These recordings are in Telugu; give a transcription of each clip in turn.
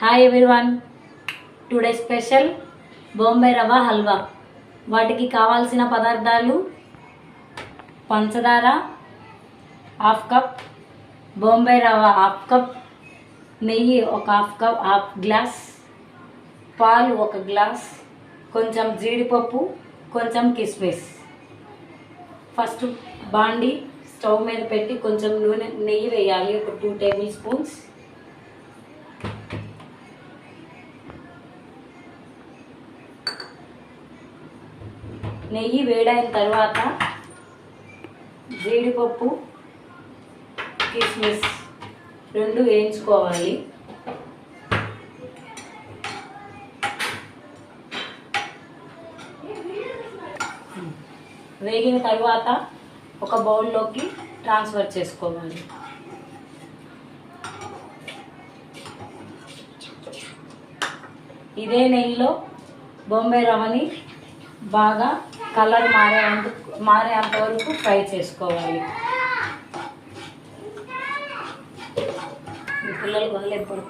Hi everyone today special Bombay rava halwa వాటికి కావాల్సిన పదార్థాలు పంచదార హాఫ్ కప్ బొంబాయి రవ్వ హాఫ్ కప్ నెయ్యి ఒక హాఫ్ కప్ హాఫ్ గ్లాస్ పాలు ఒక గ్లాస్ కొంచెం జీడిపప్పు కొంచెం కిస్మిస్. ఫస్ట్ బాండి స్టవ్ మీద పెట్టి కొంచెం నూనె నెయ్యి వేయాలి. ఒక టూ టేబుల్ స్పూన్స్ నెయ్యి వేడైన తర్వాత జీడిపప్పు కిస్మిస్ రెండు వేయించుకోవాలి. వేగిన తర్వాత ఒక బౌల్లోకి ట్రాన్స్ఫర్ చేసుకోవాలి. ఇదే నెయ్యిలో బొంబాయి రవ్వని బాగా కలర్ మారేంత మారేంత వరకు ఫ్రై చేసుకోవాలి. పిల్లలు వల్ల ఎప్పుడు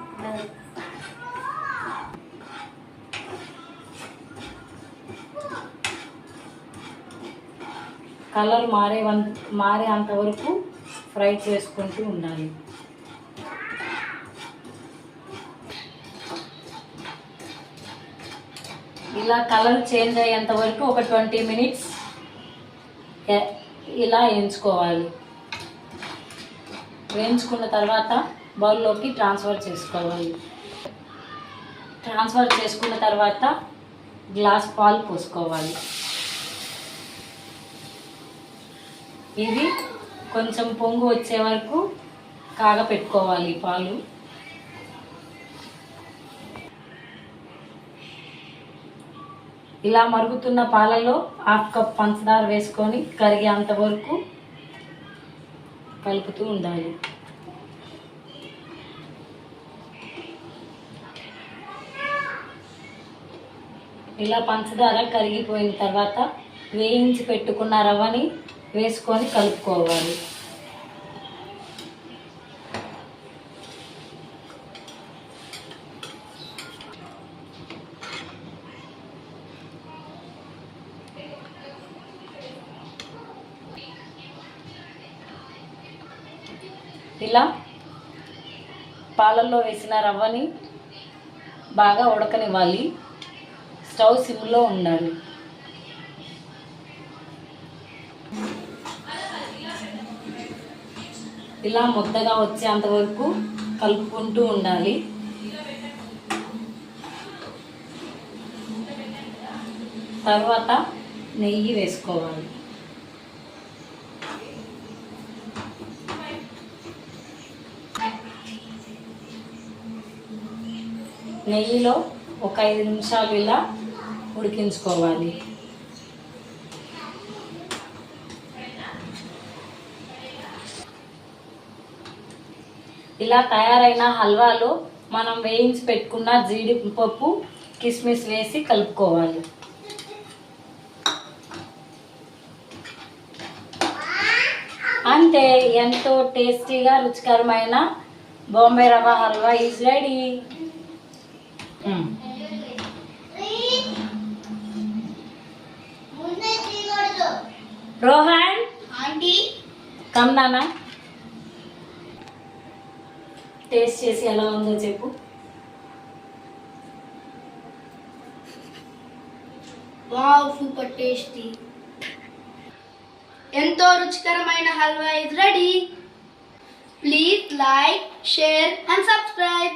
కలర్ మారే వన్- మారేంత వరకు ఫ్రై చేసుకుంటూ ఉండాలి. ఇలా కలర్ చేంజ్ అయ్యేంత వరకు ఒక ట్వంటీ మినిట్స్ ఇలా వేయించుకోవాలి. వేయించుకున్న తర్వాత బౌల్లోకి ట్రాన్స్ఫర్ చేసుకోవాలి. ట్రాన్స్ఫర్ చేసుకున్న తర్వాత గ్లాస్ పాలు పోసుకోవాలి. ఇది కొంచెం పొంగు వచ్చే వరకు కాగపెట్టుకోవాలి పాలు. ఇలా మరుగుతున్న పాలలో హాఫ్ కప్ పంచదార వేసుకొని కరిగేంత వరకు కలుపుతూ ఉండాలి. ఇలా పంచదార కరిగిపోయిన తర్వాత వేయించి పెట్టుకున్న రవ్వని వేసుకొని కలుపుకోవాలి. ఇలా పాలల్లో వేసిన రవ్వని బాగా ఉడకనివ్వాలి. స్టవ్ సిమ్లో ఉండాలి. ఇలా ముద్దగా వచ్చేంత వరకు కలుపుకుంటూ ఉండాలి. తర్వాత నెయ్యి వేసుకోవాలి. నెయ్యిలో ఒక ఐదు నిమిషాలు ఇలా ఉడికించుకోవాలి. ఇలా తయారైన హల్వాలో మనం వేయించి పెట్టుకున్న జీడిపప్పు కిస్మిస్ వేసి కలుపుకోవాలి. అంతే ఎంతో టేస్టీగా రుచికరమైన Bombay rava halwa is ready Rohan? Aunty? Come taste చేసి ఎలా ఉందో చెప్పు. Wow super tasty. ఎంతో రుచికరమైన halwa is ready please like share and subscribe